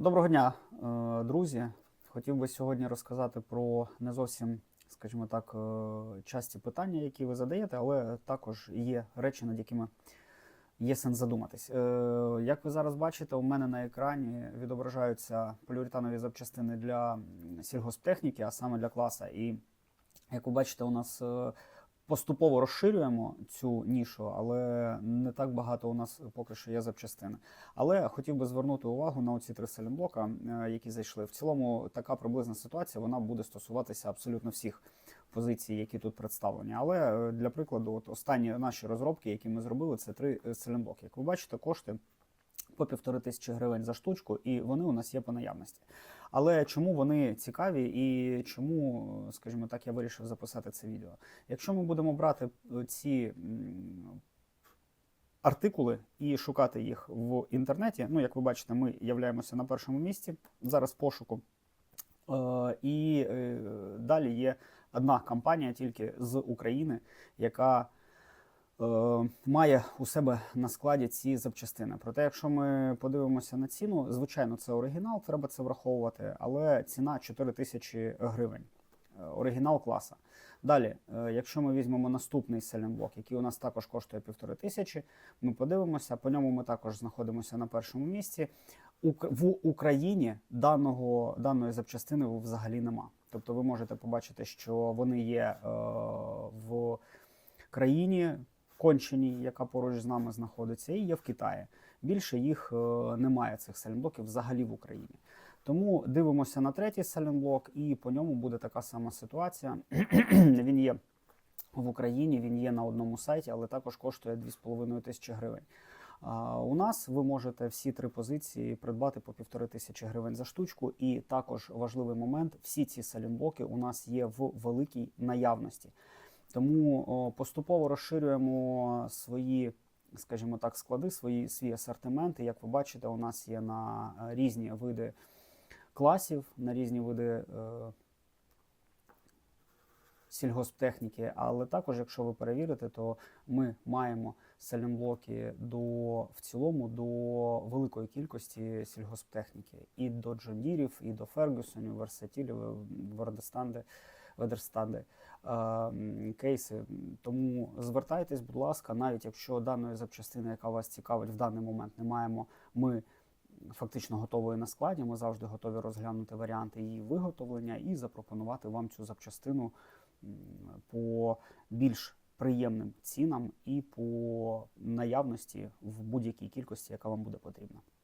Доброго дня, е, друзі. Хотів би сьогодні розказати про не зовсім, скажімо так, е, часті питання, які ви задаєте, але також є речі, над якими є сенс задуматись. Е, Як ви зараз бачите, у мене на екрані відображаються поліуретанові запчастини для сільгосптехніки, а саме для класа. І як ви бачите, у нас поступово розширюємо цю нішу, але не так багато у нас поки що є запчастини. Але хотів би звернути увагу на оці три селенблока, е, які зайшли. В цілому така приблизна ситуація вона буде стосуватися абсолютно всіх позицій, які тут представлені. Але е, для прикладу, от останні наші розробки, які ми зробили, це три е, селенблоки. Як ви бачите, кошти по півтори тисячі гривень за штучку, і вони у нас є по наявності. Але чому вони цікаві і чому, скажімо так, я вирішив записати це відео? Якщо ми будемо брати е, ці артикули і шукати їх в інтернеті, ну як ви бачите, ми являємося на першому місці зараз пошуку. Е, І е, далі є одна компанія тільки з України, яка має у себе на складі ці запчастини. Проте, якщо ми подивимося на ціну, звичайно, це оригінал, треба це враховувати, але ціна 4 тисячі гривень. Е, Оригінал класа. Далі, е, якщо ми візьмемо наступний селенблок, який у нас також коштує півтори тисячі, ми подивимося, по ньому ми також знаходимося на першому місці. В Україні даного, даної запчастини взагалі нема. Тобто ви можете побачити, що вони є е, в країні конченій, яка поруч з нами знаходиться, і є в Китаї. Більше їх е, немає цих селенблоків взагалі в Україні. Тому дивимося на третій селенблок, і по ньому буде така сама ситуація. він є в Україні, він є на одному сайті, але також коштує 2,5 тисячі гривень. А, У нас ви можете всі три позиції придбати по півтори тисячі гривень за штучку. І також важливий момент: всі ці салімблоки у нас є в великій наявності. Тому поступово розширюємо свої, скажімо так, склади, свої свій асортимент. Як ви бачите, у нас є на е, різні види класів, на різні види. Е, сільгосптехніки, але також, якщо ви перевірите, то ми маємо селенблоки до в цілому до великої кількості сільгосптехніки і до Джондірів, і до Фергюсонів, Версатілів, Вердестанди, Ведерстанди е, кейси. Тому звертайтесь, будь ласка, навіть якщо даної запчастини, яка вас цікавить, в даний момент не маємо, ми фактично готової на складі. Ми завжди готові розглянути варіанти її виготовлення і запропонувати вам цю запчастину по більш приємним цінам і по наявності в будь-якій кількості, яка вам буде потрібна.